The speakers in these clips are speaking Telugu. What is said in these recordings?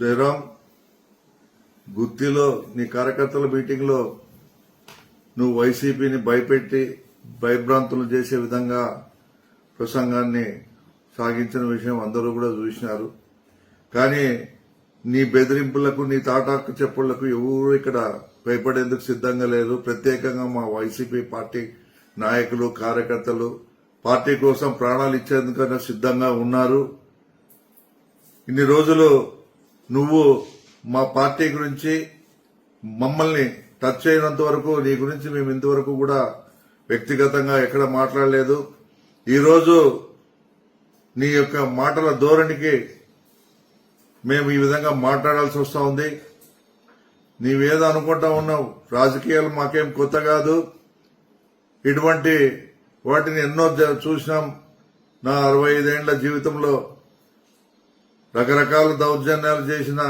జయరాం గుత్తిలో నీ కార్యకర్తల మీటింగ్లో నువ్వు వైసీపీని భయపెట్టి భయభ్రాంతులు చేసే విధంగా ప్రసంగాన్ని సాగించిన విషయం అందరూ కూడా చూసినారు. కానీ నీ బెదిరింపులకు నీ తాటాకు చెప్పులకు ఎవరు ఇక్కడ భయపడేందుకు సిద్ధంగా లేరు. ప్రత్యేకంగా మా వైసీపీ పార్టీ నాయకులు కార్యకర్తలు పార్టీ కోసం ప్రాణాలు ఇచ్చేందుకైనా సిద్ధంగా ఉన్నారు. ఇన్ని రోజులు నువ్వు మా పార్టీ గురించి మమ్మల్ని టచ్ చేయనంత వరకు నీ గురించి మేము ఇంతవరకు కూడా వ్యక్తిగతంగా ఎక్కడ మాట్లాడలేదు. ఈరోజు నీ యొక్క మాటల ధోరణికి మేము ఈ విధంగా మాట్లాడాల్సి వస్తా ఉంది. నీవేదో అనుకుంటా ఉన్నావు. రాజకీయాలు మాకేం కొత్త కాదు. ఇటువంటి వాటిని ఎన్నో జ- చూసినాం. నా అరవై ఐదేండ్ల జీవితంలో రకరకాల దౌర్జన్యాలు చేసిన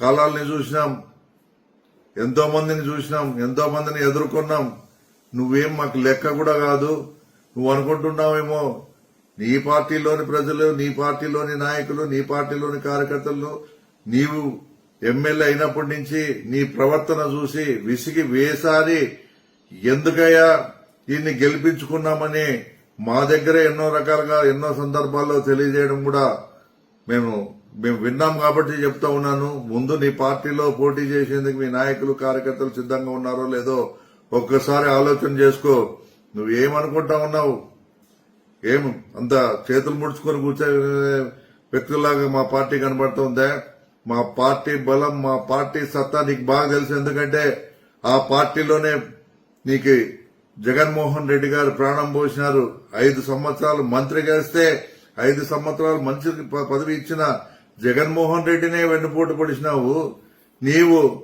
కాలాల్ని చూసినాం. ఎంతో మందిని చూసినాం. ఎంతో మందిని ఎదుర్కొన్నాం. నువ్వేం మాకు లెక్క కూడా కాదు. నువ్వు అనుకుంటున్నావేమో నీ పార్టీలోని ప్రజలు నీ పార్టీలోని నాయకులు నీ పార్టీలోని కార్యకర్తలు నీవు ఎమ్మెల్యే అయినప్పటి నుంచి నీ ప్రవర్తన చూసి విసిగి వేసారి ఎందుకయ్యా దీన్ని గెలిపించుకున్నామని మా దగ్గర ఎన్నో రకాలుగా ఎన్నో సందర్భాల్లో తెలియజేయడం కూడా మేము మేము విన్నాం కాబట్టి చెప్తా ఉన్నాను. ముందు నీ పార్టీలో పోటీ చేసేందుకు మీ నాయకులు కార్యకర్తలు సిద్ధంగా ఉన్నారో లేదో ఒక్కసారి ఆలోచన చేసుకో. నువ్వు ఏమనుకుంటా ఉన్నావు? ఏం అంత చేతులు ముడుచుకొని కూర్చే వ్యక్తులాగా మా పార్టీ కనబడుతుందా? మా పార్టీ బలం మా పార్టీ సత్తా నీకు బాగా తెలుసు. ఎందుకంటే ఆ పార్టీలోనే నీకు జగన్మోహన్ రెడ్డి గారు ప్రాణం పోసినారు. ఐదు సంవత్సరాలు మంత్రి ఇస్తే ఐదు సంవత్సరాలు మంచి ప- పదవి ఇచ్చిన జగన్మోహన్ రెడ్డినే వెన్నుపోటు పడిచినావు. నీవు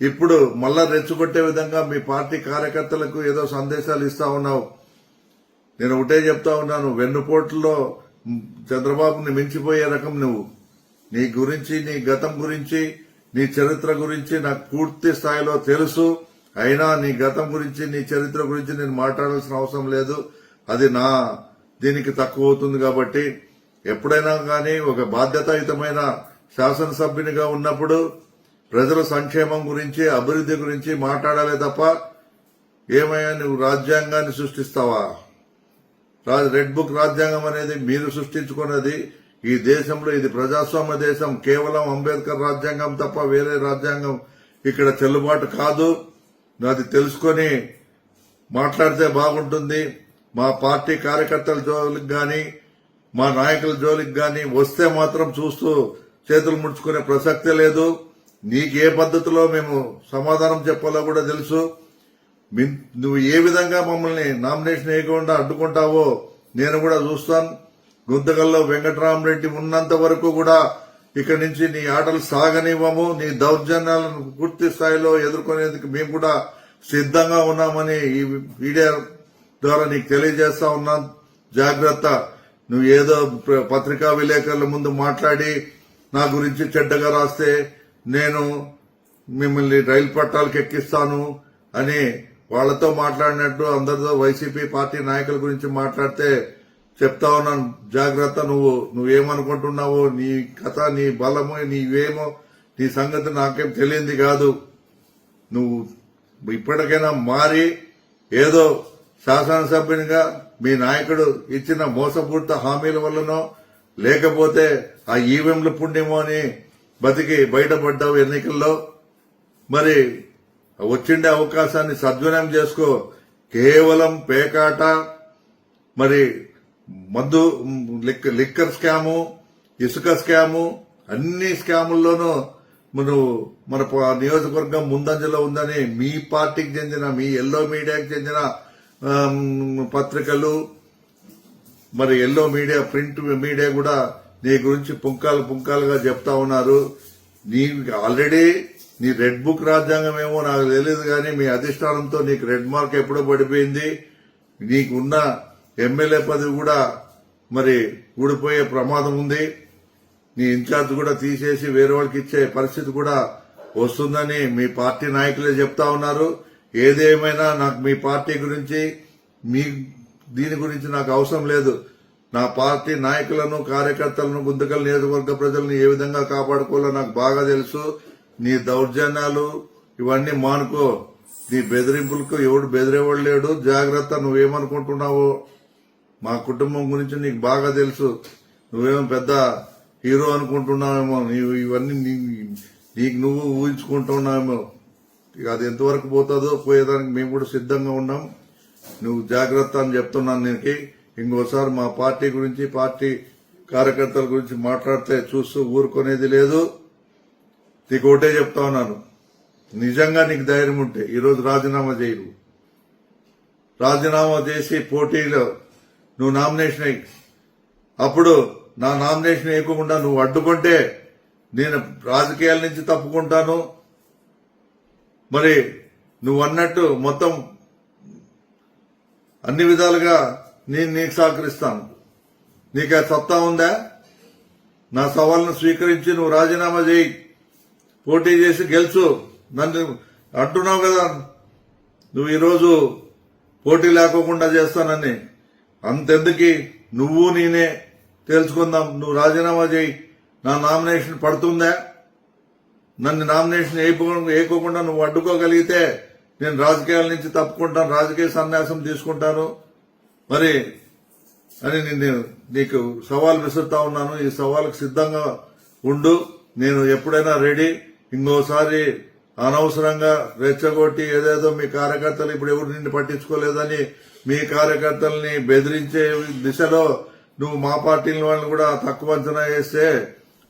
ఇప్పుడు మళ్ళా రెచ్చగొట్టే విధంగా మీ పార్టీ కార్యకర్తలకు ఏదో సందేశాలు ఇస్తా ఉన్నావు. నేను ఒకటే చెప్తా ఉన్నాను వెన్నుపోటులో చంద్రబాబుని మించిపోయే రకం నువ్వు. నీ గురించి నీ గతం గురించి నీ చరిత్ర గురించి నాకు పూర్తి స్థాయిలో తెలుసు. అయినా నీ గతం గురించి నీ చరిత్ర గురించి నేను మాట్లాడాల్సిన అవసరం లేదు. అది నా దీనికి తక్కువ అవుతుంది కాబట్టి ఎప్పుడైనా కానీ ఒక బాధ్యతాయుతమైన శాసనసభ్యునిగా ఉన్నప్పుడు ప్రజల సంక్షేమం గురించి అభివృద్ధి గురించి మాట్లాడాలే తప్ప ఏమయ్యా నువ్వు రాజ్యాంగాన్ని సృష్టిస్తావా? రెడ్ బుక్ రాజ్యాంగం అనేది మీరు సృష్టించుకున్నది. ఈ దేశంలో ఇది ప్రజాస్వామ్య దేశం. కేవలం అంబేద్కర్ రాజ్యాంగం తప్ప వేరే రాజ్యాంగం ఇక్కడ చెల్లుబాటు కాదు. అది తెలుసుకొని మాట్లాడితే బాగుంటుంది. మా పార్టీ కార్యకర్తల జోలికి గాని మా నాయకుల జోలికి గాని వస్తే మాత్రం చూస్తూ చేతులు ముడుచుకునే ప్రసక్తే లేదు. నీకు ఏ పద్ధతిలో మేము సమాధానం చెప్పాలో కూడా తెలుసు. నువ్వు ఏ విధంగా మమ్మల్ని నామినేషన్ వేయకుండా అడ్డుకుంటావో నేను కూడా చూస్తాను. గుంతకల్లో వెంకటరామరెడ్డి ఉన్నంత వరకు కూడా ఇక్కడి నుంచి నీ ఆటలు సాగనివ్వము. నీ దౌర్జన్యాలను పూర్తి స్థాయిలో ఎదుర్కొనేందుకు మేము కూడా సిద్ధంగా ఉన్నామని ఈ మీడియా ద్వారా నీకు తెలియజేస్తా ఉన్నాను జాగ్రత్త. నువ్వు ఏదో పత్రికా విలేకరుల ముందు మాట్లాడి నా గురించి చెడ్డగా రాస్తే నేను మిమ్మల్ని రైలు పట్టాలకు ఎక్కిస్తాను అని వాళ్ళతో మాట్లాడినట్టు అందరితో వైసీపీ పార్టీ నాయకుల గురించి మాట్లాడితే చెప్తా ఉన్నాను. జాగ్రత్త నువ్వు నువ్వేమనుకుంటున్నావో నీ కథ నీ బలము నీవేమో నీ సంగతి నాకేం తెలియంది కాదు. నువ్వు ఇప్పటికైనా మారి ఏదో శాసనసభ్యునిగా మీ నాయకుడు ఇచ్చిన మోసపూరిత హామీల వల్లనో లేకపోతే ఆ ఈవీఎంల పుణ్యమో అని బతికి బయటపడ్డావు ఎన్నికల్లో? మరి వచ్చిండే అవకాశాన్ని సద్వినియోగం చేసుకో. కేవలం పేకాట మరి మందు లిక్- లిక్కర్ స్కాము ఇసుక స్కాము అన్ని స్కాముల్లోనూ నువ్వు మన నియోజకవర్గం ముందంజలో ఉందని మీ పార్టీకి చెందిన మీ ఎల్లో మీడియాకి చెందిన పత్రికలు మరి ఎల్లో మీడియా ప్రింట్ మీడియా కూడా నీ గురించి పుంకాలు పుంకాలుగా చెప్తా ఉన్నారు. నీ ఆల్రెడీ నీ రెడ్ బుక్ రాజ్యాంగం ఏమో నాకు తెలియదు కానీ మీ అధిష్టానంతో నీకు రెడ్ మార్క్ ఎప్పుడో పడిపోయింది. నీకున్న ఎమ్మెల్యే పదవి కూడా మరి ఊడిపోయే ప్రమాదం ఉంది. నీ ఇన్ఛార్జ్ కూడా తీసేసి వేరే వాళ్ళకి ఇచ్చే పరిస్థితి కూడా వస్తుందని మీ పార్టీ నాయకులే చెప్తా ఉన్నారు. ఏదేమైనా నాకు మీ పార్టీ గురించి మీ దీని గురించి నాకు అవసరం లేదు. నా పార్టీ నాయకులను కార్యకర్తలను గుంతకల్ నియోజకవర్గ ప్రజలను ఏ విధంగా కాపాడుకోవాలో నాకు బాగా తెలుసు. నీ దౌర్జన్యాలు ఇవన్నీ మానుకో. నీ బెదిరింపులకు ఎవడు బెదిరేవాడు లేడు. జాగ్రత్త నువ్వేమనుకుంటున్నావో మా కుటుంబం గురించి నీకు బాగా తెలుసు. నువ్వేమో పెద్ద హీరో అనుకుంటున్నావేమో. నీవు ఇవన్నీ నీ- నీకు నువ్వు ఊహించుకుంటున్నావేమో. ఇక అది ఎంతవరకు పోతుందో పోయేదానికి మేము కూడా సిద్ధంగా ఉన్నాం. నువ్వు జాగ్రత్త అని చెప్తున్నాను నీకు. ఇంకోసారి మా పార్టీ గురించి పార్టీ కార్యకర్తల గురించి మాట్లాడితే చూస్తూ ఊరుకునేది లేదు. నీకు ఒకటే చెప్తా ఉన్నాను. నిజంగా నీకు ధైర్యం ఉంటే ఈరోజు రాజీనామా చేయవు రాజీనామా చేసి పోటీలో నువ్వు నామినేషన్ అయ్యి అప్పుడు నా నామినేషన్ వేయకుండా నువ్వు అడ్డుకుంటే నేను రాజకీయాల నుంచి తప్పుకుంటాను. మరి నువ్వు అన్నట్టు మొత్తం అన్ని విధాలుగా నేను నీకు సహకరిస్తాను. నీకు ఆ సత్తా ఉందా? నా సవాల్ను స్వీకరించి నువ్వు రాజీనామా చేయి. పోటీ చేసి గెలుచు. నన్ను అంటున్నావు కదా. నువ్వు ఈరోజు పోటీ లేకోకుండా చేస్తానని. అంతెందుకు? నువ్వు నేనే తెలుసుకుందాం నువ్వు రాజీనామా చేయి. నా నామినేషన్ పడుతుందా? నన్ను నామినేషన్ వేయకోకుండా నువ్వు అడ్డుకోగలిగితే నేను రాజకీయాల నుంచి తప్పుకుంటాను రాజకీయ సన్యాసం తీసుకుంటాను. మరి అని నేను నీకు సవాల్ విసురుతా ఉన్నాను. ఈ సవాల్కి సిద్ధంగా ఉండు. నేను ఎప్పుడైనా రెడీ. ఇంకోసారి అనవసరంగా రెచ్చగొట్టి ఏదేదో మీ కార్యకర్తలు ఇప్పుడు ఎవరు నిన్ను పట్టించుకోలేదని మీ కార్యకర్తల్ని బెదిరించే దిశలో నువ్వు మా పార్టీల వాళ్ళని కూడా తక్కువ అంచనా వేస్తే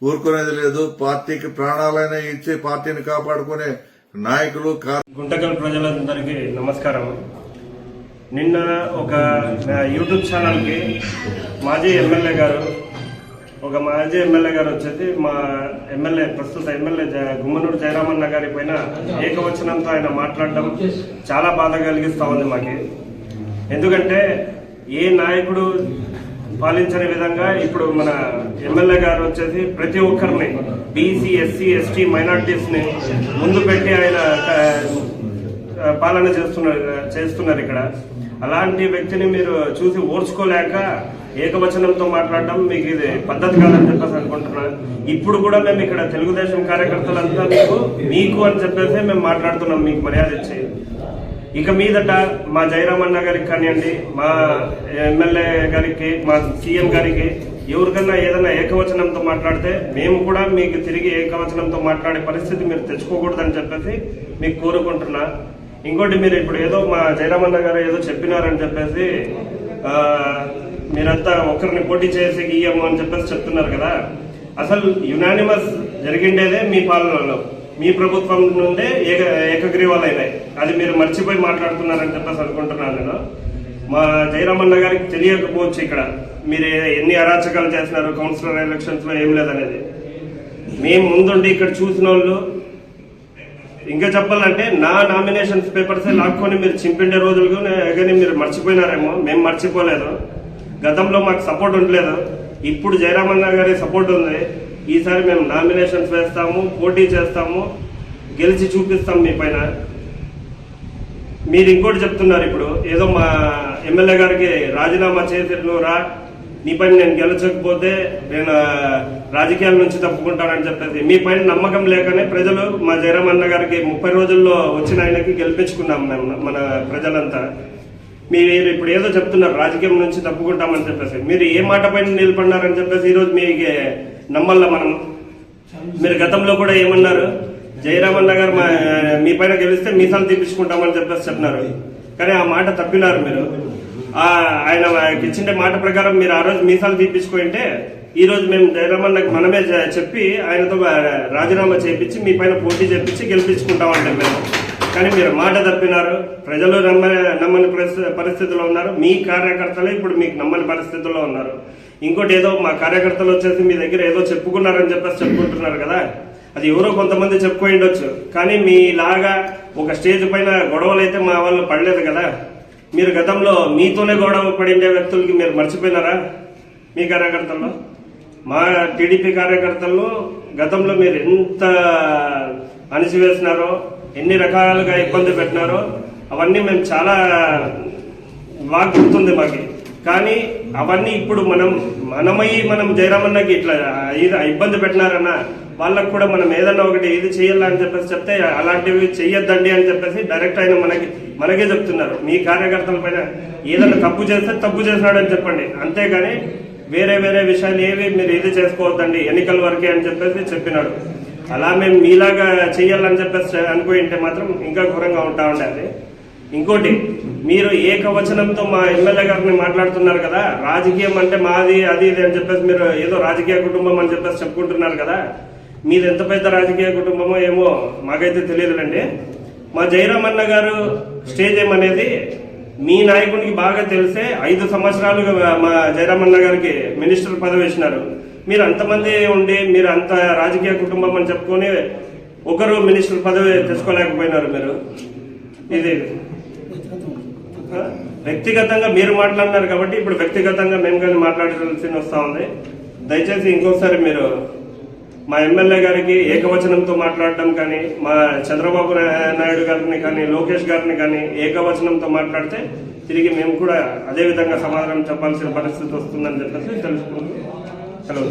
ఊరుకునేది లేదు. పార్టీకి ప్రాణాలైనా ఇచ్చి పార్టీని కాపాడుకునే నాయకులు గుంటకల్ ప్రజలందరికీ నమస్కారం. నిన్న ఒక యూట్యూబ్ ఛానల్కి మాజీ ఎమ్మెల్యే గారు ఒక మాజీ ఎమ్మెల్యే గారు వచ్చేసి మా ఎమ్మెల్యే ప్రస్తుత ఎమ్మెల్యే గుమ్మనూరు జయరామన్న గారి పైన ఏకవచనంతో ఆయన మాట్లాడడం చాలా బాధ కలిగిస్తూ ఉంది మాకి. ఎందుకంటే ఏ నాయకుడు పాలించని విధంగా ఇప్పుడు మన ఎమ్మెల్యే గారు వచ్చేసి ప్రతి ఒక్కరిని బీసీ ఎస్సీ ఎస్టీ మైనార్టీస్ని ముందు పెట్టి ఆయన పాలన చేస్తున్నారు చేస్తున్నారు ఇక్కడ. అలాంటి వ్యక్తిని మీరు చూసి ఓర్చుకోలేక ఏకవచనంతో మాట్లాడడం మీకు ఇది పద్ధతి కాదని చెప్పేసి అనుకుంటున్నా ఇప్పుడు కూడా మేము ఇక్కడ తెలుగుదేశం కార్యకర్తలంతా మీకు మీకు అని చెప్పేసి మేము మాట్లాడుతున్నాం మీకు మర్యాద ఇచ్చి. ఇక మీదట మా జయరామన్న గారికి కానివ్వండి మా ఎమ్మెల్యే గారికి మా సీఎం గారికి ఎవరికన్నా ఏదైనా ఏకవచనంతో మాట్లాడితే మేము కూడా మీకు తిరిగి ఏకవచనంతో మాట్లాడే పరిస్థితి మీరు తెచ్చుకోకూడదని చెప్పేసి మీకు కోరుకుంటున్నా. ఇంకోటి మీరు ఇప్పుడు ఏదో మా జయరామన్న గారు ఏదో చెప్పినారని చెప్పేసి మీరంతా ఒకరిని పోటీ చేసి గీయము అని చెప్పేసి చెప్తున్నారు కదా. అసలు యునానిమస్ జరిగిండేదే మీ పాలనలో. మీ ప్రభుత్వం నుండే ఏక ఏకగ్రీవాలు అయినాయి అది మీరు మర్చిపోయి మాట్లాడుతున్నారని చెప్పేసి అనుకుంటున్నాను నేను. మా జయరామన్న గారికి తెలియకపోవచ్చు ఇక్కడ. మీరు ఎన్ని అరాచకాలు చేస్తున్నారు కౌన్సిలర్ ఎలక్షన్స్లో ఏం లేదనేది. మేము ముందుండి ఇక్కడ చూసిన వాళ్ళు ఇంకా చెప్పాలంటే నా నామినేషన్స్ పేపర్స్ లాక్కొని మీరు చింపిండే రోజులు కానీ మీరు మర్చిపోయినారేమో. మేము మర్చిపోలేదు. గతంలో మాకు సపోర్ట్ ఉండలేదు. ఇప్పుడు జయరామన్న గారి సపోర్ట్ ఉంది. ఈసారి మేము నామినేషన్స్ వేస్తాము పోటీ చేస్తాము గెలిచి చూపిస్తాం మీ పైన. మీరు ఇంకోటి చెప్తున్నారు ఇప్పుడు. ఏదో మా ఎమ్మెల్యే గారికి రాజీనామా చేసి రా నీ పైన నేను గెలచకపోతే నేను రాజకీయాల నుంచి తప్పుకుంటానని చెప్పేసి మీ పైన నమ్మకం లేకనే ప్రజలు మా జయరామన్న గారికి ముప్పై రోజుల్లో వచ్చిన ఆయనకి గెలిపించుకున్నాం మేము మన ప్రజలంతా. మీరు ఇప్పుడు ఏదో చెప్తున్నారు రాజకీయం నుంచి తప్పుకుంటామని చెప్పేసి. మీరు ఏ మాట పైన నిలబడినారని చెప్పేసి ఈరోజు మీకు నమ్మల్లా మనం? మీరు గతంలో కూడా ఏమన్నారు? జయరామన్న గారు మా మీ పైన గెలిస్తే మీసాలు తీపించుకుంటామని చెప్పేసి చెప్పినారు. కానీ ఆ మాట తప్పినారు మీరు. ఆయన ఇచ్చిన మాట ప్రకారం మీరు ఆ రోజు మీసాలు తీపించుకుంటే ఈ రోజు మేము జయరామన్నకు మనమే చెప్పి ఆయనతో రాజీనామా చేయించి మీ పైన పోటీ చేపించి గెలిపించుకుంటామంటే మేము. కానీ మీరు మాట తప్పినారు ప్రజలు నమ్మని నమ్మని పరిస్థితిలో ఉన్నారు మీ కార్యకర్తలే ఇప్పుడు మీకు నమ్మని పరిస్థితుల్లో ఉన్నారు. ఇంకోటి ఏదో మా కార్యకర్తలు వచ్చేసి మీ దగ్గర ఏదో చెప్పుకున్నారని చెప్పేసి చెప్పుకుంటున్నారు కదా. అది ఎవరో కొంతమంది చెప్పుకొని ఉండొచ్చు కానీ మీలాగా ఒక స్టేజ్ పైన గొడవలు అయితే మా వాళ్ళు పడలేదు కదా. మీరు గతంలో మీతోనే గొడవ పడిండే వ్యక్తులకి మీరు మర్చిపోయినారా? మీ కార్యకర్తల్లో? మా టీడీపీ కార్యకర్తలను గతంలో మీరు ఎంత అణిచివేసినారో ఎన్ని రకాలుగా ఇబ్బంది పెట్టినారో అవన్నీ మేము చాలా బాగా గుర్తుంది మాకు. కానీ అవన్నీ ఇప్పుడు మనం మనమై మనం జయరామన్నకి ఇట్లా ఇది ఇబ్బంది పెట్టినారన్న వాళ్ళకు కూడా మనం ఏదన్నా ఒకటి ఇది చేయాలని చెప్పేసి చెప్తే అలాంటివి చెయ్యొద్దండి అని చెప్పేసి డైరెక్ట్ ఆయన మనకి మనకే చెప్తున్నారు. మీ కార్యకర్తల పైన ఏదైనా తప్పు చేస్తే తప్పు చేసినాడని చెప్పండి. అంతేగాని వేరే వేరే విషయాలు ఏవి మీరు ఇది చేసుకోవద్దండి. ఎన్నికల వరకే అని చెప్పేసి చెప్పినాడు. అలా మేము మీలాగా చెయ్యాలని చెప్పేసి అనుకుంటే మాత్రం ఇంకా ఘోరంగా ఉంటా ఉండాలి. ఇంకోటి మీరు ఏకవచనంతో మా ఎమ్మెల్యే గారిని మాట్లాడుతున్నారు కదా రాజకీయం అంటే మాది అది ఇది అని చెప్పేసి మీరు ఏదో రాజకీయ కుటుంబం అని చెప్పేసి చెప్పుకుంటున్నారు కదా మీది ఎంత పెద్ద రాజకీయ కుటుంబమో ఏమో మాకైతే తెలియదులండి. మా జయరామన్న గారు స్టేజ్ ఏమనేది మీ నాయకునికి బాగా తెలిసే ఐదు సంవత్సరాలుగా మా జయరామన్న గారికి మినిస్టర్ పదవి ఇచ్చినారు మీరు అంతమంది ఉండి మీరు అంత రాజకీయ కుటుంబం అని చెప్పుకొని ఒకరు మినిస్టర్ పదవి తెచ్చుకోలేకపోయినారు మీరు. ఇది వ్యక్తిగతంగా మీరు మాట్లాడినారు కాబట్టి ఇప్పుడు వ్యక్తిగతంగా మేము కానీ మాట్లాడాల్సి వస్తూ ఉంది. దయచేసి ఇంకోసారి మీరు మా ఎమ్మెల్యే గారికి ఏకవచనంతో మాట్లాడడం కానీ మా చంద్రబాబు నాయుడు గారిని కానీ లోకేష్ గారిని కానీ ఏకవచనంతో మాట్లాడితే తిరిగి మేము కూడా అదే విధంగా సమాధానం చెప్పాల్సిన పరిస్థితి వస్తుందని చెప్పేసి తెలుసుకుంటూ సెలవు